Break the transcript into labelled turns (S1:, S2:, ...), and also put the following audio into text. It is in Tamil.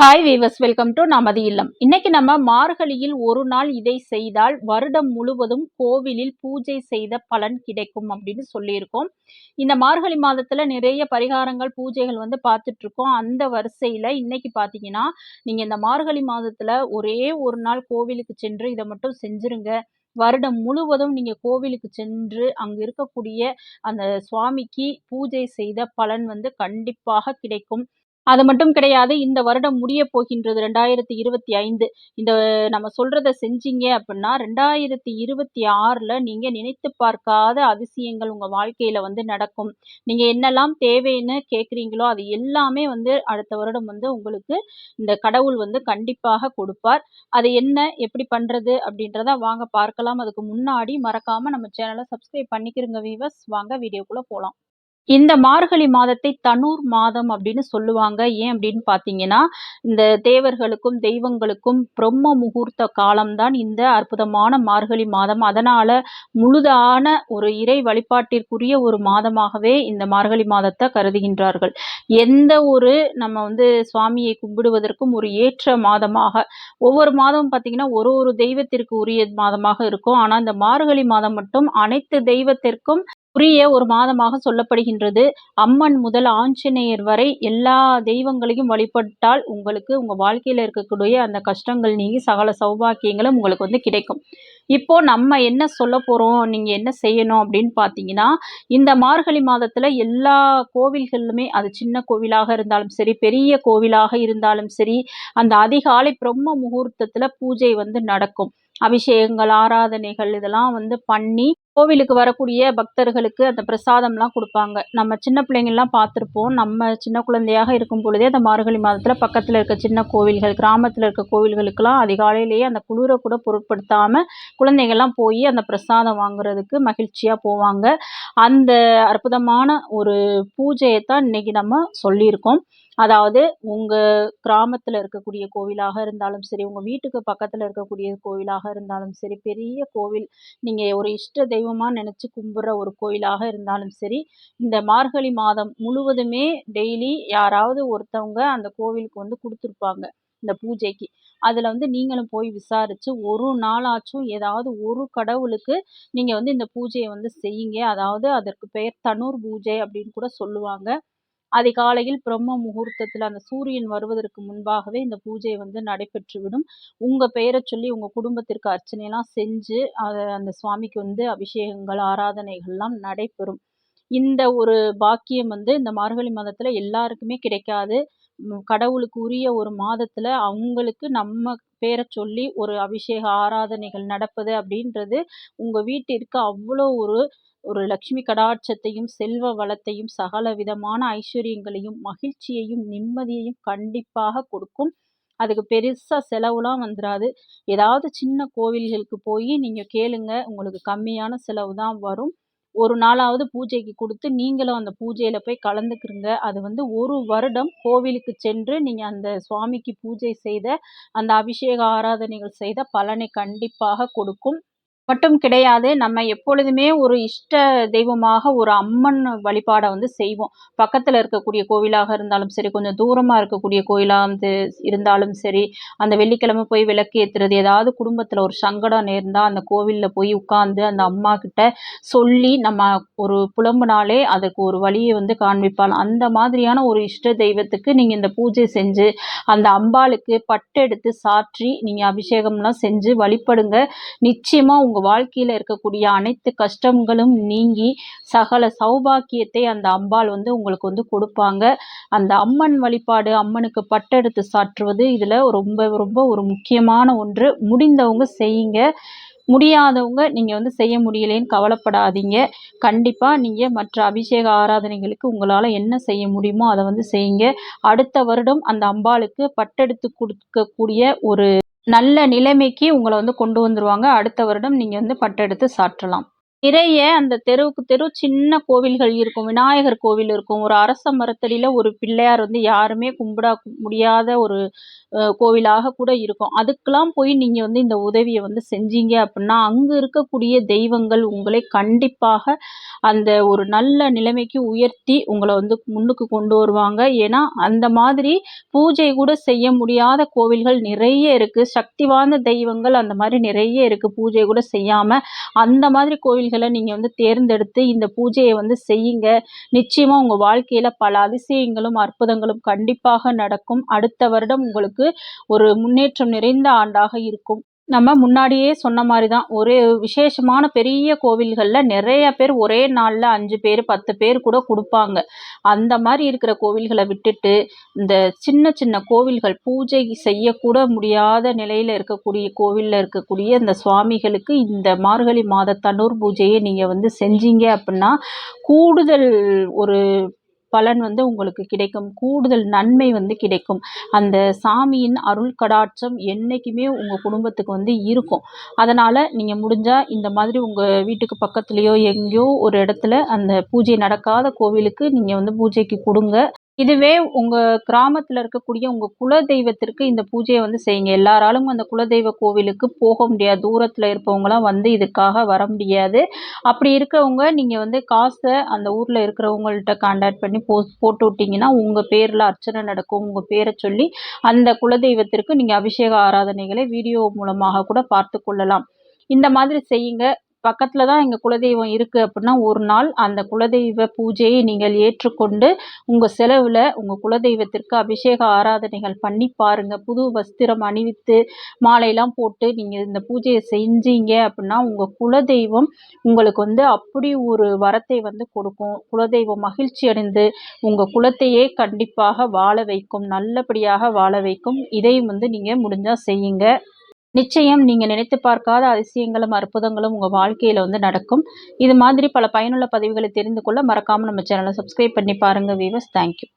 S1: ஹாய் வீவர்ஸ் வெல்கம் டு நமது இல்லம் இன்னைக்கு நம்ம மார்கழியில் ஒரு நாள் இதை செய்தால் வருடம் முழுவதும் கோவிலில் பூஜை செய்த பலன் கிடைக்கும் அப்படின்னு சொல்லியிருக்கோம். இந்த மார்கழி மாதத்துல நிறைய பரிகாரங்கள் பூஜைகள் வந்து பார்த்துட்டு இருக்கோம் அந்த வரிசையில இன்னைக்கு பாத்தீங்கன்னா நீங்க இந்த மார்கழி மாதத்துல ஒரே ஒரு நாள் கோவிலுக்கு சென்று இதை மட்டும் செஞ்சிருங்க. வருடம் முழுவதும் நீங்க கோவிலுக்கு சென்று அங்கே இருக்கக்கூடிய அந்த சுவாமிக்கு பூஜை செய்த பலன் வந்து கண்டிப்பாக கிடைக்கும். அது மட்டும் கிடையாது இந்த வருடம் முடிய போகின்றது ரெண்டாயிரத்தி இருபத்தி ஐந்து. இந்த நம்ம சொல்றத செஞ்சீங்க அப்படின்னா ரெண்டாயிரத்தி இருபத்தி ஆறில் நீங்கள் நினைத்து பார்க்காத அதிசயங்கள் உங்கள் வாழ்க்கையில் வந்து நடக்கும். நீங்கள் என்னெல்லாம் தேவைன்னு கேட்குறீங்களோ அது எல்லாமே வந்து அடுத்த வருடம் வந்து உங்களுக்கு இந்த கடவுள் வந்து கண்டிப்பாக கொடுப்பார். அது என்ன எப்படி பண்ணுறது அப்படின்றத வாங்க பார்க்கலாம். அதுக்கு முன்னாடி மறக்காமல் நம்ம சேனலை சப்ஸ்கிரைப் பண்ணிக்கிறோங்க வீவர்ஸ் வாங்க வீடியோக்குள்ளே போகலாம் இந்த மார்கழி மாதத்தை தனூர் மாதம் அப்படின்னு சொல்லுவாங்க. ஏன் அப்படின்னு பார்த்தீங்கன்னா இந்த தேவர்களுக்கும் தெய்வங்களுக்கும் பிரம்ம முகூர்த்த காலம்தான் இந்த அற்புதமான மார்கழி மாதம். அதனால் முழுதான ஒரு இறை வழிபாட்டிற்குரிய ஒரு மாதமாகவே இந்த மார்கழி மாதத்தை கருதுகின்றார்கள். எந்த ஒரு நம்ம வந்து சுவாமியை கும்பிடுவதற்கும் ஒரு ஏற்ற மாதமாக ஒவ்வொரு மாதமும் பார்த்தீங்கன்னா ஒரு ஒரு தெய்வத்திற்கு உரிய மாதமாக இருக்கும். ஆனால் இந்த மார்கழி மாதம் மட்டும் அனைத்து தெய்வத்திற்கும் புரிய ஒரு மாதமாக சொல்லப்படுகின்றது. அம்மன் முதல் ஆஞ்சநேயர் வரை எல்லா தெய்வங்களையும் வழிபட்டால் உங்களுக்கு உங்க வாழ்க்கையில இருக்கக்கூடிய அந்த கஷ்டங்கள் நீங்கி சகல சௌபாக்கியங்களும் உங்களுக்கு வந்து கிடைக்கும். இப்போ நம்ம என்ன சொல்ல போறோம்? நீங்க என்ன செய்யணும்? அப்படின்னு பார்த்தீங்கன்னா இந்த மார்கழி மாதத்துல எல்லா கோவில்களுமே அது சின்ன கோவிலாக இருந்தாலும் சரி பெரிய கோவிலாக இருந்தாலும் சரி அந்த அதிகாலை பிரம்ம முகூர்த்தத்துல பூஜை வந்து நடக்கும். அபிஷேகங்கள் ஆராதனைகள் இதெல்லாம் வந்து பண்ணி கோவிலுக்கு வரக்கூடிய பக்தர்களுக்கு அந்த பிரசாதம்லாம் கொடுப்பாங்க. நம்ம சின்ன பிள்ளைங்கள்லாம் பார்த்துருப்போம். நம்ம சின்ன குழந்தையாக இருக்கும் பொழுதே அந்த மார்கழி மாதத்தில் பக்கத்தில் இருக்க சின்ன கோவில்கள் கிராமத்தில் இருக்க கோவில்களுக்கெல்லாம் அதிகாலையிலேயே அந்த குளிரை கூட பொருட்படுத்தாமல் குழந்தைகள்லாம் போய் அந்த பிரசாதம் வாங்குறதுக்கு மகிழ்ச்சியாக போவாங்க. அந்த அற்புதமான ஒரு பூஜையை தான் இன்னைக்கு நம்ம சொல்லியிருக்கோம். அதாவது உங்கள் கிராமத்தில் இருக்கக்கூடிய கோவிலாக இருந்தாலும் சரி உங்கள் வீட்டுக்கு பக்கத்தில் இருக்கக்கூடிய கோவிலாக இருந்தாலும் சரி பெரிய கோவில் நீங்கள் ஒரு இஷ்ட தெய்வமாக நினச்சி கும்பிட்ற ஒரு கோயிலாக இருந்தாலும் சரி இந்த மார்கழி மாதம் முழுவதுமே டெய்லி யாராவது ஒருத்தவங்க அந்த கோவிலுக்கு வந்து கொடுத்துருப்பாங்க இந்த பூஜைக்கு. அதில் வந்து நீங்களும் போய் விசாரித்து ஒரு நாளாச்சும் ஏதாவது ஒரு கடவுளுக்கு நீங்கள் வந்து இந்த பூஜையை வந்து செய்யுங்க. அதாவது அதற்கு பெயர் தனூர் பூஜை அப்படின்னு கூட சொல்லுவாங்க. அதிகாலையில் பிரம்ம முகூர்த்தத்தில் அந்த சூரியன் வருவதற்கு முன்பாகவே இந்த பூஜை வந்து நடைபெற்றுவிடும். உங்கள் பெயரை சொல்லி உங்கள் குடும்பத்திற்கு அர்ச்சனையெல்லாம் செஞ்சு அதை அந்த சுவாமிக்கு வந்து அபிஷேகங்கள் ஆராதனைகள்லாம் நடைபெறும். இந்த ஒரு பாக்கியம் வந்து இந்த மார்கழி மாதத்தில் எல்லாருக்குமே கிடைக்காது. கடவுளுக்கு உரிய ஒரு மாதத்தில் அவங்களுக்கு நம்ம பேரை சொல்லி ஒரு அபிஷேக ஆராதனைகள் நடப்பது அப்படின்றது உங்கள் வீட்டிற்கு அவ்வளோ ஒரு ஒரு லக்ஷ்மி கடாட்சத்தையும் செல்வ வளத்தையும் சகல விதமான ஐஸ்வர்யங்களையும் மகிழ்ச்சியையும் நிம்மதியையும் கண்டிப்பாக கொடுக்கும். அதுக்கு பெருசாக செலவுலாம் வந்துடாது ஏதாவது சின்ன கோவில்களுக்கு போய் நீங்கள் கேளுங்க உங்களுக்கு கம்மியான செலவு தான் வரும். ஒரு நாளாவது பூஜைக்கு கொடுத்து நீங்களும் அந்த பூஜையில் போய் கலந்துக்கிறங்க அது வந்து ஒரு வருடம் கோவிலுக்கு சென்று நீங்கள் அந்த சுவாமிக்கு பூஜை செய்த அந்த அபிஷேக ஆராதனைகள் செய்த பலனை கண்டிப்பாக கொடுக்கும். மட்டும் கிடையாது நம்ம எப்பொழுதுமே ஒரு இஷ்ட தெய்வமாக ஒரு அம்மன் வழிபாடை வந்து செய்வோம். பக்கத்தில் இருக்கக்கூடிய கோவிலாக இருந்தாலும் சரி கொஞ்சம் தூரமாக இருக்கக்கூடிய கோயிலாக வந்து இருந்தாலும் சரி அந்த வெள்ளிக்கிழமை போய் விளக்கு ஏற்றுறது ஏதாவது குடும்பத்தில் ஒரு சங்கடம் நேர்ந்தால் அந்த கோவிலில் போய் உட்காந்து அந்த அம்மா கிட்ட சொல்லி நம்ம ஒரு புலம்புனாலே அதுக்கு ஒரு வழியை வந்து காண்பிப்பாள். அந்த மாதிரியான ஒரு இஷ்ட தெய்வத்துக்கு நீங்கள் இந்த பூஜை செஞ்சு அந்த அம்பாளுக்கு பட்டெடுத்து சாற்றி நீங்கள் அபிஷேகம்லாம் செஞ்சு வழிபடுங்க. நிச்சயமாக உங்கள் உங்கள் வாழ்க்கையில் இருக்கக்கூடிய அனைத்து கஷ்டங்களும் நீங்கி சகல சௌபாக்கியத்தை அந்த அம்பாள் வந்து உங்களுக்கு வந்து கொடுப்பாங்க. அந்த அம்மன் வழிபாடு அம்மனுக்கு பட்டெடுத்து சாற்றுவது இதில் ரொம்ப ரொம்ப ஒரு முக்கியமான ஒன்று. முடிந்தவங்க செய்யுங்க. முடியாதவங்க நீங்கள் வந்து செய்ய முடியலேன்னு கவலைப்படாதீங்க. கண்டிப்பாக நீங்கள் மற்ற அபிஷேக ஆராதனைகளுக்கு உங்களால் என்ன செய்ய முடியுமோ அதை வந்து செய்யுங்க. அடுத்த வருடம் அந்த அம்பாளுக்கு பட்டெடுத்து கொடுக்கக்கூடிய ஒரு நல்ல நிலைமைக்கு உங்களை வந்து கொண்டு வந்துருவாங்க. அடுத்த வருடம் நீங்கள் வந்து பட்டெடுத்து சாற்றலாம். நிறைய அந்த தெருவுக்கு தெரு சின்ன கோவில்கள் இருக்கும். விநாயகர் கோவில் இருக்கும். ஒரு அரச மரத்தடியில் ஒரு பிள்ளையார் வந்து யாருமே கும்பிட முடியாத ஒரு கோவிலாக கூட இருக்கும். அதுக்கெலாம் போய் நீங்கள் வந்து இந்த உதவியை வந்து செஞ்சீங்க அப்படின்னா அங்கே இருக்கக்கூடிய தெய்வங்கள் உங்களை கண்டிப்பாக அந்த ஒரு நல்ல நிலைமைக்கு உயர்த்தி உங்களை வந்து முன்னுக்கு கொண்டு வருவாங்க. ஏன்னா அந்த மாதிரி பூஜை கூட செய்ய முடியாத கோவில்கள் நிறைய இருக்குது சக்தி வாய்ந்த தெய்வங்கள் அந்த மாதிரி நிறைய இருக்குது பூஜை கூட செய்யாமல் அந்த மாதிரி கோவில்களை நீங்கள் வந்து தேர்ந்தெடுத்து இந்த பூஜையை வந்து செய்யுங்க. நிச்சயமாக உங்கள் வாழ்க்கையில் பல அதிசயங்களும் அற்புதங்களும் கண்டிப்பாக நடக்கும். அடுத்த வருடம் உங்களுக்கு ஒரு முன்னேற்றம் நிறைந்த ஆண்டாக இருக்கும். நம்ம முன்னாடியே சொன்ன மாதிரி தான் ஒரு விசேஷமான பெரிய கோவில்களில் நிறைய பேர் ஒரே நாளில் அஞ்சு பேர் பத்து பேர் கூட கொடுப்பாங்க. அந்த மாதிரி இருக்கிற கோவில்களை விட்டுட்டு இந்த சின்ன சின்ன கோவில்கள் பூஜை செய்யக்கூட முடியாத நிலையில் இருக்கக்கூடிய கோவிலில் இருக்கக்கூடிய இந்த சுவாமிகளுக்கு இந்த மார்கழி மாத தன்னூர் பூஜையை நீங்கள் வந்து செஞ்சீங்க அப்படின்னா கூடுதல் ஒரு பலன் வந்து உங்களுக்கு கிடைக்கும். கூடுதல் நன்மை வந்து கிடைக்கும். அந்த சாமியின் அருள் கடாட்சம் என்றைக்குமே உங்கள் குடும்பத்துக்கு வந்து இருக்கும். அதனால் நீங்கள் முடிஞ்சால் இந்த மாதிரி உங்கள் வீட்டுக்கு பக்கத்துலேயோ எங்கேயோ ஒரு இடத்துல அந்த பூஜை நடக்காத கோவிலுக்கு நீங்கள் வந்து பூஜைக்கு கொடுங்க. இதுவே உங்கள் கிராமத்தில் இருக்கக்கூடிய உங்கள் குலதெய்வத்திற்கு இந்த பூஜையை வந்து செய்யுங்க. எல்லாராலும் அந்த குலதெய்வ கோவிலுக்கு போக முடியாது. தூரத்தில் இருப்பவங்களாம் வந்து இதுக்காக வர முடியாது. அப்படி இருக்கவங்க நீங்கள் வந்து காசை அந்த ஊரில் இருக்கிறவங்கள்ட்ட கான்டாக்ட் பண்ணி போ போட்டு விட்டிங்கன்னா உங்கள் பேரில் அர்ச்சனை நடக்கும். உங்கள் பேரை சொல்லி அந்த குலதெய்வத்திற்கு நீங்கள் அபிஷேக ஆராதனைகளை வீடியோ மூலமாக கூட பார்த்து கொள்ளலாம். இந்த மாதிரி செய்யுங்க. பக்கத்தில் தான் எங்கள் குலதெய்வம் இருக்குது அப்படின்னா ஒரு நாள் அந்த குலதெய்வ பூஜையை நீங்கள் ஏற்றுக்கொண்டு உங்கள் செலவில் உங்கள் குலதெய்வத்திற்கு அபிஷேக ஆராதனைகள் பண்ணி பாருங்கள் புது வஸ்திரம் அணிவித்து மாலையெல்லாம் போட்டு நீங்கள் இந்த பூஜையை செஞ்சீங்க அப்படின்னா உங்கள் குலதெய்வம் உங்களுக்கு வந்து அப்படி ஒரு வரத்தை வந்து கொடுக்கும். குலதெய்வம் மகிழ்ச்சி அடைந்து உங்கள் குலத்தையே கண்டிப்பாக வாழ வைக்கும் நல்லபடியாக வாழ வைக்கும். இதையும் வந்து நீங்கள் முடிஞ்சால் செய்யுங்க. நிச்சயம் நீங்கள் நினைத்து பார்க்காத அதிசயங்களும் அற்புதங்களும் உங்கள் வாழ்க்கையில் வந்து நடக்கும். இது மாதிரி பல பயனுள்ள பதிவுகளை தெரிந்து கொள்ள மறக்காமல் நம்ம சேனலை சப்ஸ்கிரைப் பண்ணி பாருங்கள் வீவர்ஸ் தேங்க்யூ